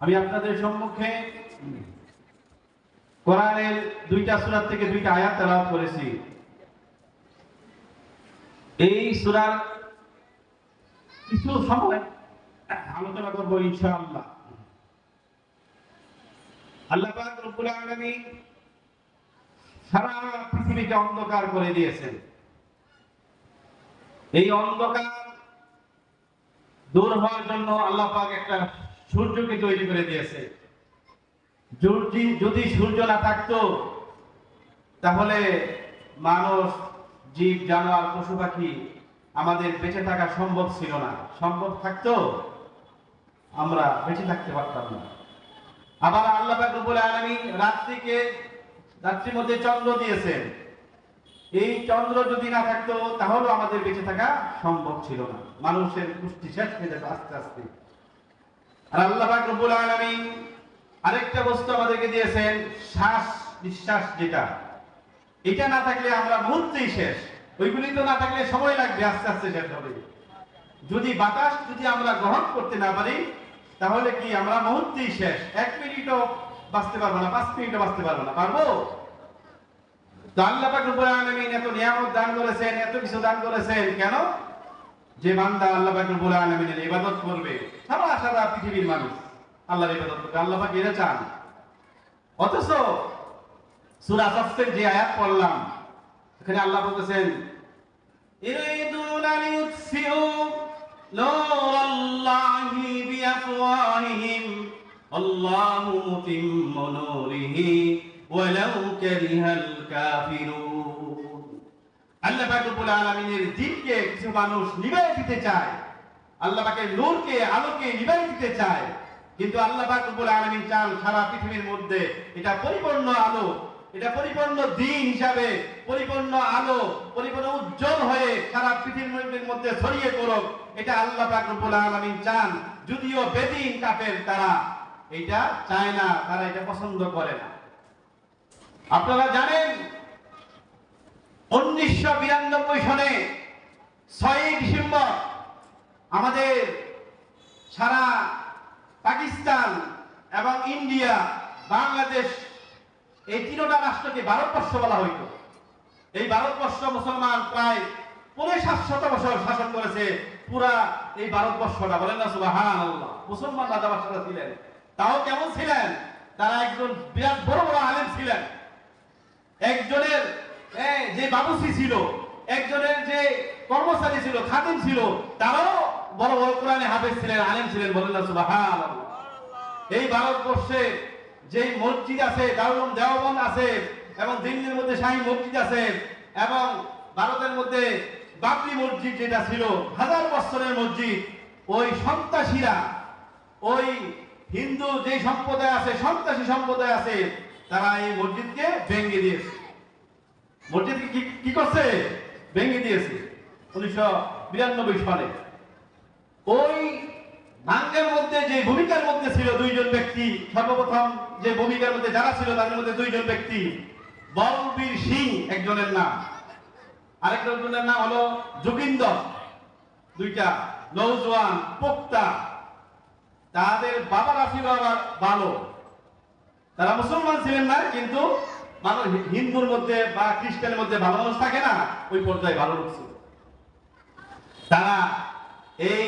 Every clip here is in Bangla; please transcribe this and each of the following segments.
আমি আপনাদের সম্মুখে কোরআনের দুইটা সূরা থেকে দুইটা আয়াত তেলাওয়াত করেছি। এই সূরার কিছু সময় আলোচনা করব ইনশাআল্লাহ। আল্লাহ সারা পৃথিবীকে অন্ধকার করে দিয়েছেন। এই অন্ধকার দূর হওয়ার জন্য আল্লাহ পাক একটা সূর্যকে তৈরি করে দিয়েছে। যদি সূর্য না থাকতো, তাহলে মানুষ, জীব, জানোয়ার, পশু পাখি আমাদের বেঁচে থাকা সম্ভব ছিল না। সম্ভব থাকতো, আমরা বেঁচে থাকতে পারতাম না। আবার আল্লাহ রব্বুল আলামিন রাত্রিকে, রাত্রির মধ্যে চন্দ্র দিয়েছেন। এই চন্দ্র যদি না থাকতো, তাহলেও আমাদের বেঁচে থাকা সম্ভব ছিল না। মানুষের পুষ্টি শেষ হয়ে যাবে আস্তে আস্তে। আর আল্লাহ রব্বুল আরেকটা বস্তু আমাদেরকে দিয়েছেন, শ্বাস যেটা। এটা না থাকলে আমরা মুহূর্তেই শেষ। ওইগুলি তো না থাকলে সময় লাগবে আস্তে আস্তে শেষ হবে। যদি বাতাস যদি আমরা গ্রহণ করতে না পারি, তাহলে কি আমরা মুহূর্তেই শেষ? এক মিনিটও বাঁচতে পারব না, পাঁচ মিনিটও বাঁচতে পারব না। পারব? তো আল্লাহ পাক রব্বুল আলামিন এত নিয়ামত দান করেছেন, এত কিছু দান করেছেন। কেন? যে বান্দা আল্লাহ রব্বুল আলামিনের ইবাদত করবে, সারা সারা পৃথিবীর মানুষ আল্লাহর ইবাদত করবে। আল্লাহ পাক চান। অথচ সূরা সফের যে আয়াত পড়লাম, এখানে আল্লাহ বলতেছেন আল্লাহু মুতিম্মু নূরিহি, ওয়ালাউ কারিহাল কাফিরুন। আল্লাহ পাক রব্বুল আলামিনের দ্বীনকে কিছু মানুষ নিভাই দিতে চায়। আল্লাহ পাকের নূরকে, আলোকে নিভাই দিতে চায়। কিন্তু আল্লাহ পাক রব্বুল আলামিন চান সারা পৃথিবীর মধ্যে এটা পরিপূর্ণ আলো, এটা পরিপূর্ণ দিন হিসাবে, পরিপূর্ণ আলো, পরিপূর্ণ উজ্জ্বল হয়ে সারা পৃথিবীর মধ্যে ছড়িয়ে পড়ুক, এটা আল্লাহ পাক রব্বুল আলামিন চান। যদিও বেদিন কাফের তারা এটা চায় না, তারা এটা পছন্দ করে না। আপনারা জানেন উনিশশো বিরানব্বই সনে ছয়ই ডিসেম্বর আমাদের সারা পাকিস্তান এবং ইন্ডিয়া, বাংলাদেশ এই তিনটা রাষ্ট্রকে ভারতবর্ষ বলা হইতো। এই ভারতবর্ষ মুসলমান প্রায় পনেরো সাতশত বছর শাসন করেছে পুরা এই ভারতবর্ষটা। বলেন না সুবাহান মুসলমান রাজা বাদশারা ছিলেন। তাও কেমন ছিলেন? তারা একজন বিরাট বড় বড় আলেম ছিলেন। একজনের যে বাবুসি ছিল, একজনের যে কর্মচারী ছিল, খাদিম ছিল, তারাও বড় বড় কোরআনে হাফেজ ছিলেন, আলেম ছিলেন বলেন এই ভারতবর্ষে যে মসজিদ আছে, দারুল দেওবন্দ আছে, এবং দিল্লির মধ্যে শাহী মসজিদ আছে, এবং ভারতের মধ্যে বাবরি মসজিদ যেটা ছিল, হাজার বছরের মসজিদ, ওই সন্ত্রাসীরা, ওই হিন্দু যে সম্প্রদায় আছে, সন্ত্রাসী সম্প্রদায় আছে, তারা এই মসজিদকে ভেঙে দিয়েছে। মসজিদ কি করছে? ভেঙে দিয়েছে। উনিশশো বিরানব্বই সালে। ওই ভাঙ্গের মধ্যে যে ভূমিকার মধ্যে ছিল দুইজন ব্যক্তি, সর্বপ্রথম যে ভূমিকার মধ্যে যারা ছিল, তাদের মধ্যে দুইজন ব্যক্তি। বলবীর সিং একজনের নাম। আরেকজনের নাম হলো যোগিন্দর। দুইটা নৌজওয়ান পোক্তা। তাদের বাবারা ছিল ভালো তারা মুসলমান ছিলেন না, কিন্তু মানুষ হিন্দুর মধ্যে বা খ্রিস্টানের মধ্যে ভালো মানুষ থাকে না, ওই পর্যায়ে ভালো লোক তারা এই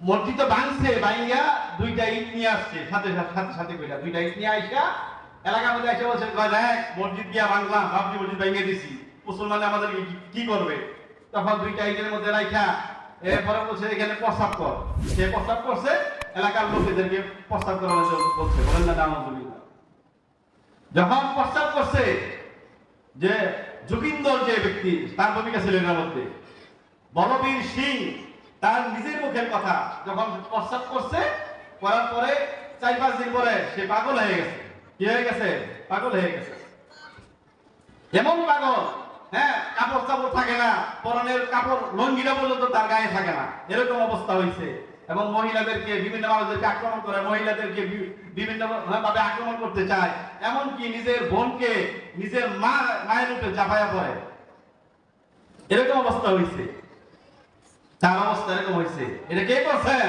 মসজিদ ভাঙছে ভাঙিয়া দুইটা ইট নিয়ে আসছে, সাথে সাথে সাথে কইরা দুইটা ইট নিয়ে আইসা এলাকার মধ্যে এসে বলছে দেখ, মসজিদ গিয়া ভাঙলাম, ভাবছি মসজিদ ভেঙে দিছি মুসলমান আমাদের কি করবে? তখন দুইটা ইটের মধ্যে রাইখা, এরপরে বলছে, এখানে প্রস্তাব কর। সে প্রস্তাব করছে, এলাকার লোকেদেরকে প্রস্তাব করার জন্য বলছে, বলেন না যখন প্রস্তাব করছে যে যোগিন্দর যে ব্যক্তি, তার ভূমিকা ছিল এর মধ্যে। বলবীর সিং, তার নিজের মুখের কথা যখন প্রস্তাব করছে, করার পরে চার পাঁচ দিন পরে সে পাগল হয়ে গেছে। কি হয়ে গেছে? পাগল হয়ে গেছে। এমন পাগল হ্যাঁ কাপড় চাপড় থাকে না, পরনের কাপড় লঙ্গিটা পর্যন্ত তার গায়ে থাকে না। এরকম অবস্থা হয়েছে এবং মহিলাদেরকে বিভিন্ন মানুষদেরকে আক্রমণ করে, মহিলাদেরকে বিভিন্ন ভাবে আক্রমণ করতে চায়। এমনকি নিজের বোনকে নিজের মা, মায়ের উপরে চাপায়া পড়ে। এরকম অবস্থা হয়েছে তার অবস্থা এরকম হয়েছে এটা কে করছেন?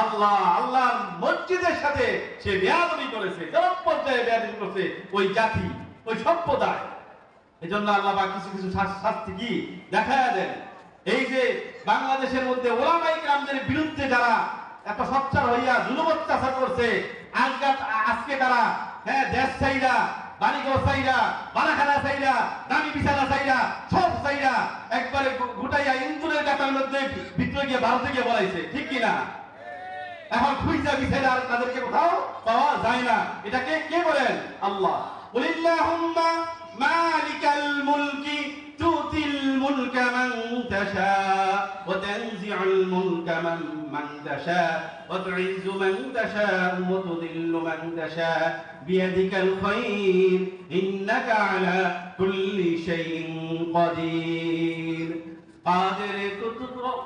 আল্লাহ। আল্লাহর মসজিদের সাথে সে বেয়াদবি করেছে। চরম পর্যায়ে বেয়াদবি করেছে ওই জাতি, ওই সম্প্রদায়। এজন্য আল্লাহ বা কিছু কিছু শাস্তি কি? দেখা দেন। এই যে বাংলাদেশের মধ্যে ওলামাই গ্রামদের বিরুদ্ধে যারা এত সচ্চার হইয়া জুলুম অত্যাচার করছে, আজকে তারা হ্যাঁ দেশ চাইরা চাইরা দামি বিছানা সব চাইরা একবারে ইন্দুরের মধ্যে বলাইছে, ঠিক কিনা? এখন তাদেরকে কোথাও পাওয়া যায় না। এটা কে বলেন? আল্লাহ। মুলকি تؤتي الملك من تشاء وتنزع الملك من من تشاء وتعز من تشاء وتذل من تشاء بيدك الخير إنك على كل شيء قدير قادر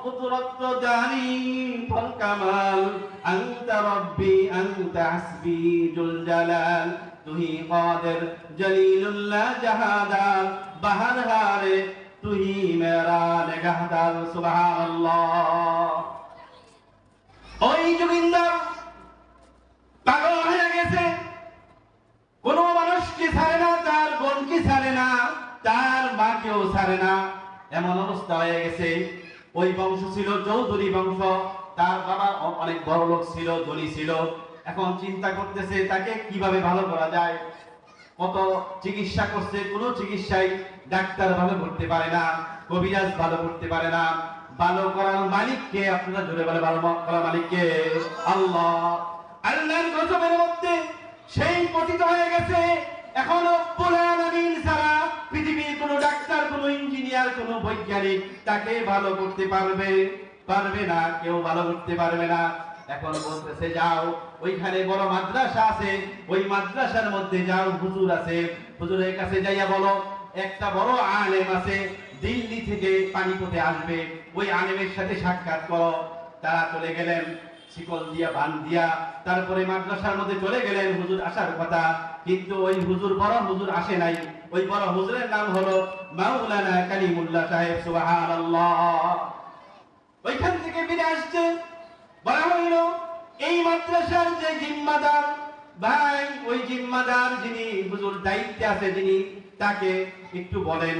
قدرة داني فالكمال أنت ربي أنت حسبي ذو الجلال তুহি কাদের জলিলুল্লাহ জাহাদার বাহার হারে তুহি মেরা নেগাহদার সুবহানাল্লাহ। ওই জুগিন্দার পাগল হয়ে গেছে। কোন মানুষ কি ছাড়ে না, তার বোন কি ছাড়ে না, তার মা কেউ ছাড়ে না। এমন অবস্থা হয়ে গেছে। ওই বংশ ছিল চৌধুরী বংশ, তার বাবা অনেক বড় লোক ছিল, ধনী ছিল। এখন চিন্তা করতেছে তাকে কীভাবে ভালো করা যায়? কত চিকিৎসা করছে, কোনো চিকিৎসাই ডাক্তার ভালো করতে পারে না, কবিরাজ ভালো করতে পারে না। ভালো করার মালিককে আপনারা জোরে বলে ভালো করার মালিককে আল্লাহ। আল্লাহর গজবের মধ্যে সেই পতিত হয়ে গেছে। এখন আলামিন ছাড়া পৃথিবীর কোনো ডাক্তার, কোনো ইঞ্জিনিয়ার, কোনো বৈজ্ঞানিক তাকে ভালো করতে পারবে পারবে না, কেউ ভালো করতে পারবে না। এখন বলতেছে, যাও, ওইখানে বড় মাদ্রাসা আছে, ওই মাদ্রাসার মধ্যে যাও, হুজুর আছে। হুজুরের কাছে যাইয়া বলো, একটা বড় আলেম আছে, দিল্লি থেকে পানিপথে আসবে। ওই আলেমের সাথে সাক্ষাৎ করো। তারা চলে গেলেন, শিকল দিয়া, বান দিয়া, তারপরে মাদ্রাসার মধ্যে চলে গেলেন, হুজুর আসার কথা। কিন্তু ওই হুজুর বড় হুজুর আসে নাই। ওই বড় হুজুরের নাম হলো মাওলানা কালিমুল্লাহ সাহেব, সুবহানাল্লাহ। ওইখান থেকে ফিরে আসছে। বলা হইল এই মাদ্রাসার যে জিম্মাদার, ভাই, ওই জিম্মাদার যিনি হুজুর দায়িত্বে আছে, যিনি তাকে একটু বলেন,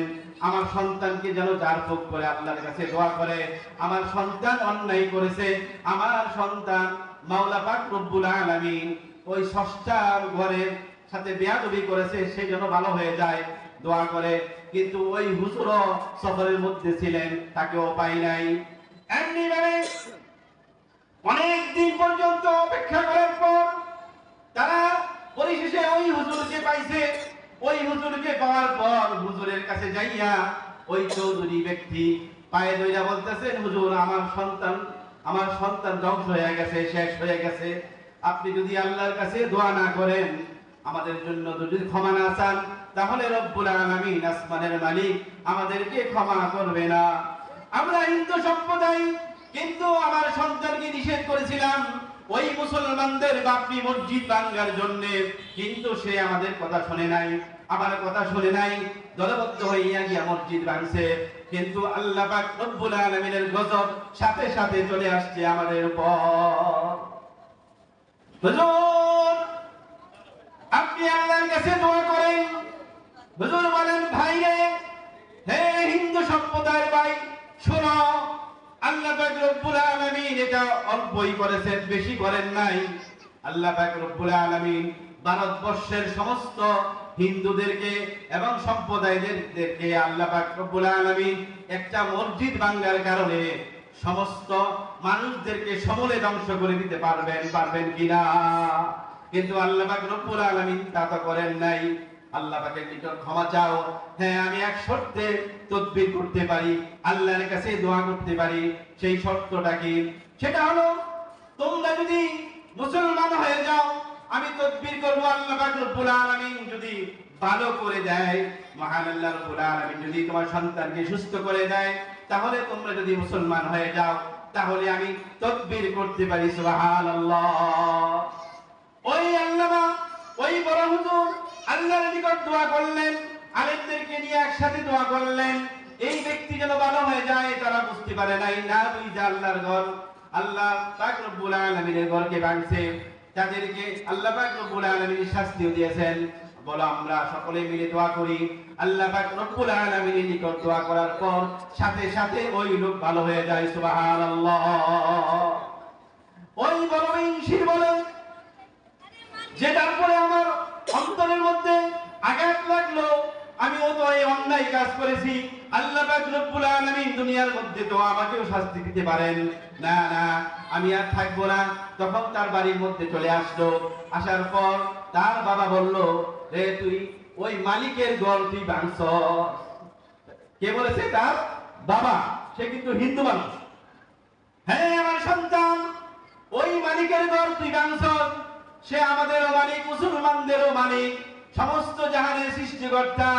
আমার সন্তানকে যেন যার ভোগ করে আল্লাহর কাছে দোয়া করে। আমার সন্তান অন্যায় করেছে, আমার সন্তান মাওলা পাক রব্বুল আলামিন ওই ষষ্ঠার ঘরের সাথে বেয়াদবি করেছে, সে যেন ভালো হয়ে যায়, দোয়া করে। কিন্তু ওই হুজুরও সফরের মধ্যে ছিলেন, তাকেও পাই নাই। এমনি ভাবে অনেক দিন পর্যন্ত অপেক্ষা করার পর তারা পরিশেষে ওই হুজুরকে পাইছে। ওই হুজুরকে পাওয়ার পর হুজুরের কাছে যাইয়া ওই চৌধুরী ব্যক্তি পায়ে দইরা বলতেছেন, হুজুর, আমার সন্তান আমার সন্তান ধ্বংস হয়ে গেছে, শেষ হয়ে গেছে। আপনি যদি আল্লাহর কাছে দোয়া না করেন, আমাদের জন্য যদি ক্ষমা না চান, তাহলে রব্বুল আলামিন আসমানের মালিক আমাদেরকে ক্ষমা করবে না। আমরা হিন্দু সম্প্রদায় কিন্তু আমার সন্তানকে নিষেধ করেছিলাম, ওই মুসলমানদের বাপনি মসজিদ ভাঙ্গার জন্য। কিন্তু সে আমাদের কথা শুনে নাই, আমার কথা শুনে নাই, দলবদ্ধ হইয়া গিয়া মসজিদ ভাঙছে। কিন্তু আল্লাহ পাক রব্বুল আলামিনের গজব সাথে সাথে চলে আসছে আমাদের উপর। আপনি আল্লাহর কাছে দোয়া করেন। হুজুর বলেন ভাই রে হে হিন্দু সম্প্রদায়ের ভাই ভারতবর্ষের সমস্ত হিন্দুদেরকে এবং সম্প্রদায়দেরকে আল্লাহ পাক রব্বুল আলামিন একটা মসজিদ বাংলার কারণে সমস্ত মানুষদেরকে সমূলে ধ্বংস করে দিতে পারবেন পারবেন কিনা? কিন্তু আল্লাহ পাক রব্বুল আলামিন তা তো করেন নাই। আল্লাহ পাকের নিকট ক্ষমা চাও। হ্যাঁ আমি এক শর্তে তদবির করতে পারি, আল্লাহর কাছে দোয়া করতে পারি, সেই শর্তটা কি? সেটা হলো, তোমরা যদি মুসলমান হয়ে যাও, আমি তদবির করব আল্লাহ পাক রব্বুল আলামিন যদি ভালো করে দেয়, মহান আল্লাহ রব্বুল আলামিন যদি তোমার সন্তানকে সুস্থ করে দেয়, তাহলে তোমরা যদি মুসলমান হয়ে যাও, তাহলে আমি তদবির করতে পারি, সুবহানাল্লাহ। ওই আল্লামা, ওই বড় হুজুর আল্লাহর নিকট দোয়া করলেন, আলেমদেরকে নিয়ে একসাথে দোয়া করলেন। এই ব্যক্তি যেন ভালো হয়ে যায়, তারা বুঝতে পারে নাই না বুঝে আল্লাহর ঘর। আল্লাহ পাক রব্বুল আলামিনের ঘরকে ভাঙছে। তাদেরকে আল্লাহ পাক রব্বুল আলামিন শাস্তিও দিয়েছেন। বলো, আমরা সকলে মিলে দোয়া করি। আল্লাহ পাক রব্বুল আলামিনের নিকট দোয়া করার পর সাথে সাথে ওই লোক ভালো হয়ে যায়, সুবহানাল্লাহ। ওই বড় ইনশির বলে, যে তারপরে আমার অন্তরের মধ্যে আঘাত লাগল। আমি ও তো এই অন্যায় কাজ করেছি। আল্লাহ রব্বুল দুনিয়ার মধ্যে তো আমাকেও শাস্তি দিতে পারেন। না না, আমি আর থাকব না। তখন তার বাড়ির মধ্যে চলে আসলো। আসার পর তার বাবা বলল, রে, তুই ওই মালিকের গল তুই কে বলেছে? তার বাবা। সে কিন্তু হিন্দু মানুষ। হ্যাঁ আমার সন্তান, ওই মালিকের ঘর তুই সে আমাদেরও মালিক, মুসলমানদেরও মালিক, সমস্ত জাহানের সৃষ্টিকর্তা।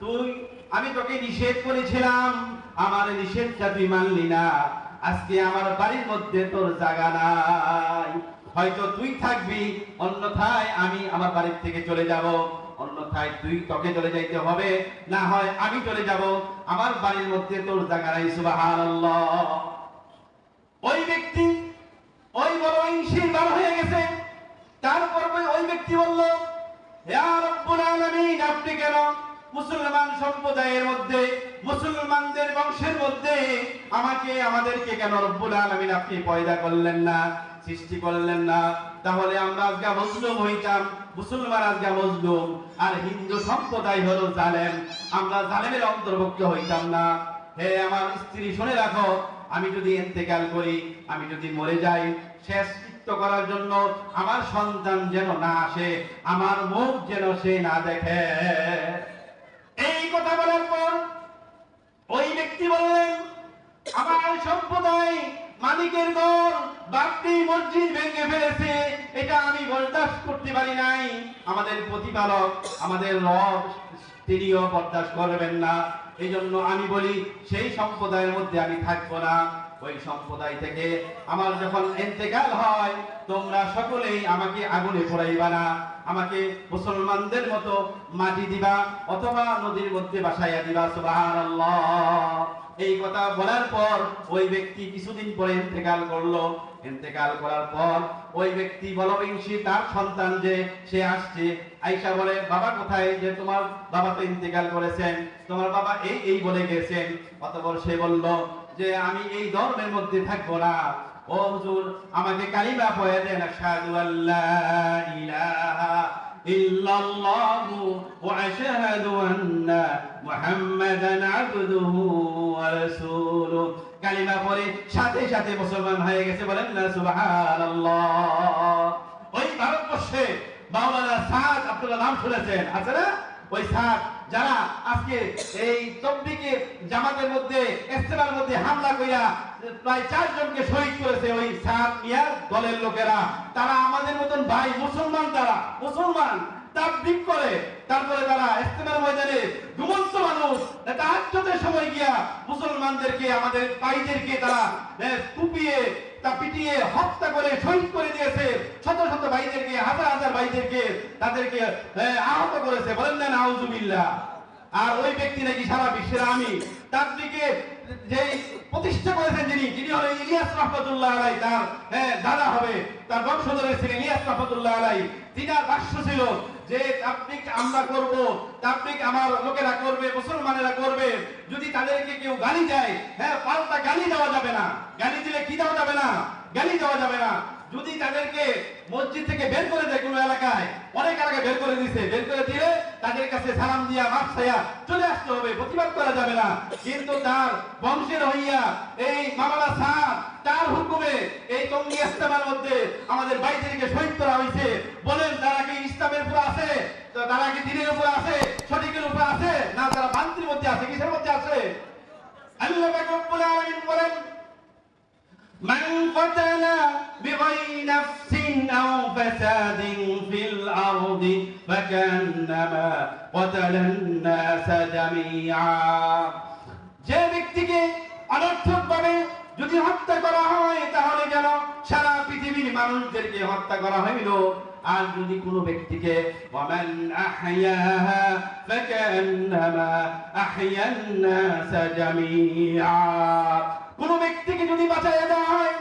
তুই, আমি তোকে নিষেধ করেছিলাম, আমার নিষেধটা তুই মানলি না। আজকে আমার বাড়ির মধ্যে তোর জায়গা নাই। হয়তো তুই থাকবি, অন্যথায় আমি আমার বাড়ির থেকে চলে যাব। অন্যথায় তুই তোকে চলে যাইতে হবে, না হয় আমি চলে যাব। আমার বাড়ির মধ্যে তোর জায়গা নাই, সুবহানাল্লাহ। ওই ব্যক্তি, ওই বড় ইনশির বার হয়ে গেছে। তারপর ওই- ব্যক্তি বলল আপনি কেন মুসলমান সম্প্রদায়ের মধ্যে, মুসলমানদের বংশের মধ্যে আমাকে, আমাদেরকে কেন রব্বুল আলামিন আপনি পয়দা করলেন না, সৃষ্টি করলেন না? তাহলে আমরা আজকে মজলুম হইতাম, মুসলমান আজকে মজলুম। আর হিন্দু সম্প্রদায় হলো জালেম। আমরা জালেমের অন্তর্ভুক্ত হইতাম না। হে আমার স্ত্রী, শুনে রাখো, আমি যদি ইন্তেকাল করি, আমি যদি মরে যাই, শেষ করার জন্য আমার সন্তান যেন না আসে, আমার মুখ যেন সে না দেখে। এই কথা বলার পর ওই ব্যক্তি বললেন, আমার সম্প্রদায় মালিকের ঘর বাপটি মসজিদ ভেঙে ফেলেছে, এটা আমি বরদাস্ত করতে পারি নাই। আমাদের প্রতিপালক, আমাদের রব, তিনিও বরদাস্ত করবেন না। এই জন্য আমি বলি, সেই সম্প্রদায়ের মধ্যে আমি থাকব না। ওই সম্প্রদায় থেকে আমার যখন ইন্তেকাল হয়, তোমরা সকলেই আমাকে আগুনে পোড়াইবা না। আমাকে মুসলমানদের মতো মাটি দিবা অথবা নদীর মধ্যে বাসাইয়া দিবা, সুবহানাল্লাহ। এই কথা বলার পর ওই ব্যক্তি কিছুদিন পরে ইন্তেকাল করল। ইন্তেকাল করার পর ওই ব্যক্তি বলবিংশী তার সন্তান যে সে আসছে। আইসা বলে, বাবা কোথায় যে তোমার বাবা তো ইন্তেকাল করেছেন? তোমার বাবা এই এই বলে গেছেন। অতঃপর সে বলল যে আমি এই ধর্মের মধ্যে থাকব না। ও হুজুর, আমাকে কালিমা পড়ে দেন, আশহাদু ইলাহা ওয়া আশহাদু আন্না মুহাম্মাদান আবদুহু ওয়া কালিমা পড়ে সাথে সাথে মুসলমান হয়ে গেছে, বলেন না, সুবহানাল্লাহ। ওই ভারতবর্ষে মাওলানা সাদ আপনারা নাম শুনেছেন, আছে না? ওই সাদ যারা আজকে এই তবলিগে জামাতের মধ্যে ইস্তেমার মধ্যে হামলা কইরা প্রায় চারজনকে শহীদ করেছে, ওই সাদ মিয়ার দলের লোকেরা। তারা আমাদের মতন ভাই মুসলমান তারা, মুসলমান। তাবলিগ করে, তারপরে তারা ইস্তেমার ময়দানে ঘুমন্ত মানুষ। তাহাজ্জুদের সময় গিয়া মুসলমানদেরকে, আমাদের ভাইদেরকে তারা কুপিয়ে তা পিটিয়ে হত্যা করে, শহীদ করে দিয়েছে। শত শত ভাইদেরকে, হাজার হাজার ভাইদেরকে তাদেরকে আহত করেছে। বলেন না, নাউজুবিল্লাহ। আর ওই ব্যক্তি নাকি সারা বিশ্বের আমি। তার দিকে যে প্রতিষ্ঠা করেছেন যিনি যিনি হলেন ইলিয়াস রহমতুল্লাহ আলাই তার দাদা হবে, তার বংশধরের ছিলেন ইলিয়াস রহমতুল্লাহ আলাই তিনার ভাষ্য ছিল যে তাবলিগ আমরা করব, তাবলিগ আমার লোকেরা করবে, মুসলমানেরা করবে, যদি তাদেরকে কেউ গালি দেয় হ্যাঁ পাল্টা গালি দেওয়া যাবে না। গালি দিলে কি দেওয়া যাবে না? গালি দেওয়া যাবে না। যদি তাদেরকে মসজিদ থেকে বের করে দেয় কোনো এলাকায়, অনেক এলাকায় বের করে দিছে, বের করে দিলে তাদের কাছে সালাম দিয়া মাপ ছায়া চলে আসতে হবে, প্রতিবাদ করা যাবে না। কিন্তু তার বংশের হইয়া এই মামালা সাহ তার হুকুমে এই টঙ্গি ইস্তেমার মধ্যে আমাদের বাইদেরকে শহীদ করা হয়েছে বলেন তারা কি ইসলামের উপর আছে তো তারা কি দিনের উপর আছে সঠিকের উপর আছে না তারা বান্তির মধ্যে আছে কিসের মধ্যে আছে আল্লাহ পাক রব্বুল আলামিন বলেন من قتل بغير نفس أو فساد في الأرض فكأنما قتل الناس جميعا যে ব্যক্তিকে অনর্থক ভাবে যদি হত্যা করা হয় তাহলে যেন সারা পৃথিবীর মানুষদেরকে হত্যা করা হইল আর যদি কোনো ব্যক্তিকে ওয়ামান আহইয়াহা ফাকান্নামা আহইয়ান নাস জামিআ কোন ব্যক্তিকে যদি বাঁচাইয়া দেওয়া হয়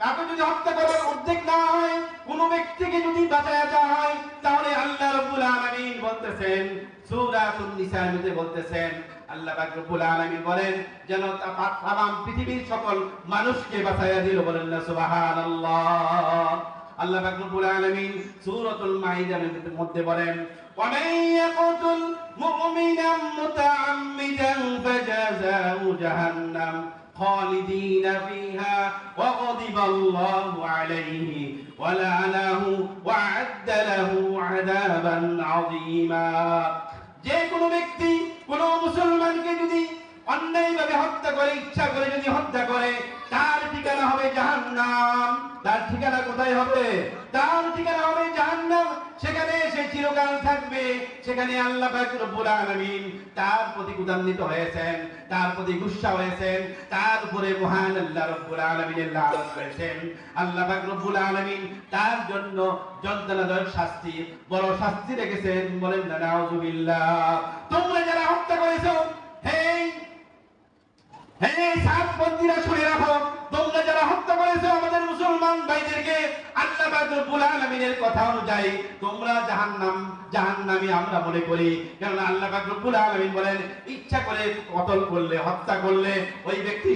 কাউকে যদি হত্যা করার উদ্যোগ না হয় কোন ব্যক্তিকে যদি বাঁচায়া দেওয়া হয় তাহলে আল্লাহ রাব্বুল আলামিন বলতেছেন সূরাতুন নিসার মধ্যে বলতেছেন আল্লাহ পাক রব্বুল আলামিন বলেন যেন তা- তামাম পৃথিবীর সকল মানুষকে বাঁচায়া দিল বলেন না সুবহানাল্লাহ আল্লাহ পাক রব্বুল আলামিন সূরাতুল মাইদার মধ্যে বলেন ومن يقتل مؤمنا متعمدا فجزاؤه جهنم خالدين فيها وغضب الله عليه ولعنه وأعد له عذابا عظيما যে কোনো ব্যক্তি কোন মুসলমানকে যদি অন্যায়ভাবে হত্যা করে ইচ্ছা করে যদি হত্যা করে তার ঠিকানা হবে জাহান্নাম। তার ঠিকানা কোথায় হবে? তার ঠিকানা হবে জাহান্নাম। সেখানে সে চিরকাল থাকবে। সেখানে আল্লাহ পাক রব্বুল আলামিন তার প্রতি কুদান্বিত হয়েছেন, তার প্রতি গুসা হয়েছেন, তার উপরে মহান আল্লাহ রব্বুল আলামিনের লানত হয়েছেন আল্লাহ পাক রব্বুল আলামিন তার জন্য যন্ত্রণাদায়ক শাস্তি, বড় শাস্তি রেখেছেন। বলেন না, নাউজুবিল্লাহ। তোমরা যারা হত্যা করেছ হেই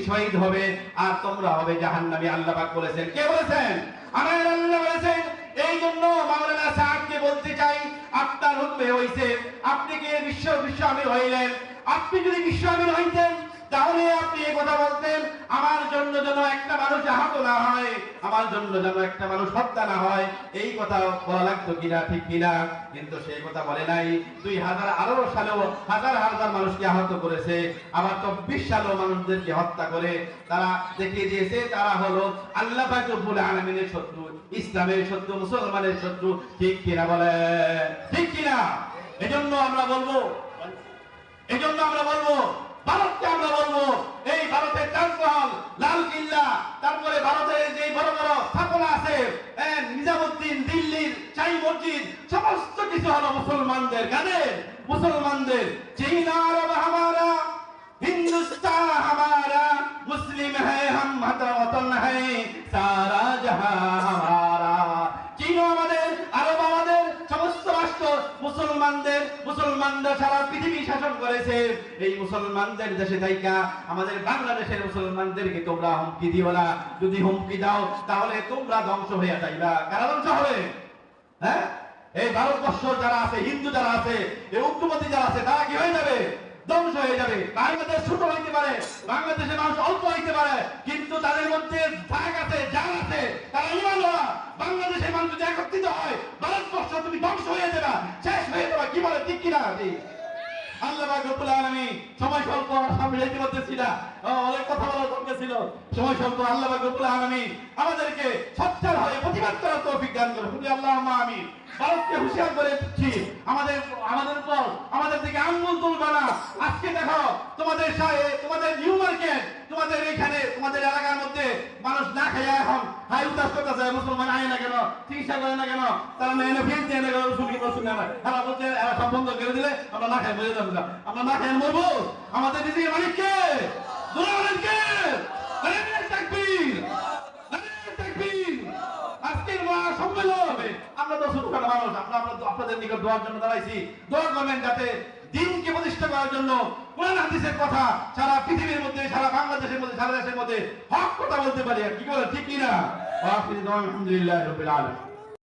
শহীদ হবে, আর তোমরা হবে জাহান্নামী। আল্লাহ বলেছেন। কে বলেছেন? আমার আল্লাহ বলেছেন এই জন্য মাওলানা বলতে চাই, আপনার হুকমে হইছে, আপনি কে বিশ্ব বিশ্ব আমির হইলেন? আপনি যদি বিশ্ব আমির হইতেন বলতেন, আমার জন্য চব্বিশ মানুষদেরকে হত্যা করে তারা দিয়েছে, তারা হলো আল্লাহ রব্বুল শত্রু, ইসলামের শত্রু, মুসলমানের শত্রু। ঠিক কিনা বলে? ঠিক কিনা? এজন্য আমরা বলব আমরা বলব ভারতকে আমরা বলব, এই ভারতের তাজমহল লাল কিল্লা, তারপরে ভারতের যে বড় বড় স্থাপনা আছে নিজামুদ্দিন, দিল্লির চাই মসজিদ, সমস্ত কিছু হলো মুসলমানদের কাদের মুসলমানদের চীন আরব হামারা, হিন্দুস্তান হামারা, মুসলিম হ্যাঁ হতন হ্যাঁ সারা জাহা হামারা। মুসলমানদের, মুসলমানরা সারা পৃথিবী শাসন করেছে। এই মুসলমানদের দেশে থাইকা আমাদের বাংলাদেশের মুসলমানদেরকে তোমরা হুমকি দিও না। যদি হুমকি দাও, তাহলে তোমরা ধ্বংস হইয়া যাইবা। কারা ধ্বংস হবে? হ্যাঁ? এই ভারতবর্ষ যারা আছে, হিন্দু যারা আছে, এই উগ্রপতি যারা আছে, তারা কি হয়ে যাবে? ধ্বংস হয়ে যাবে। বাংলাদেশ ছোট হইতে পারে, বাংলাদেশের মানুষ অল্প হইতে পারে, কিন্তু তাদের মধ্যে ভাগ আছে জান আছে, তারা ইমানওয়ালা বাংলাদেশের মানুষ যদি একত্রিত হয়, ভারতবর্ষ তুমি ধ্বংস হয়ে যাবে, শেষ হয়ে যাবে, কি বলে, ঠিক কিনা? আমাদেরকে আজকে তোমাদের তোমাদের নিউ মার্কেট তোমাদের এখানে তোমাদের এলাকার মধ্যে মানুষ না খাইয়া এখন হাই উদাস করতেছে, মুসলমান আয় না কেন চিকিৎসা করে না কেন, তারা না এনে ফিরতে এনে গেল রসুল কি রসুল না তারা বলছে, এরা সব বন্ধ করে দিলে আমরা না খাই, মরে যাব না। আমরা না খাই, মরবো। আমাদের নিজের মালিক কে? দুলালেন কে? নারায়ণ তাকবীর। নারায়ণ তাকবীর। আজকের মহা সম্মেলন হবে। আমরা তো ছোটখাটো মানুষ, আমরা আপনাদের নিকট দোয়ার জন্য দাঁড়াইছি। দোয়া করবেন যাতে দিনকে প্রতিষ্ঠা করার জন্য কোরআন হাদিসের কথা সারা পৃথিবীর মধ্যে, সারা বাংলাদেশের মধ্যে, সারা দেশের মধ্যে হক কথা বলতে পারি। আর কি বলে? ঠিক কিনা? আলহামদুলিল্লাহ রবিল আলম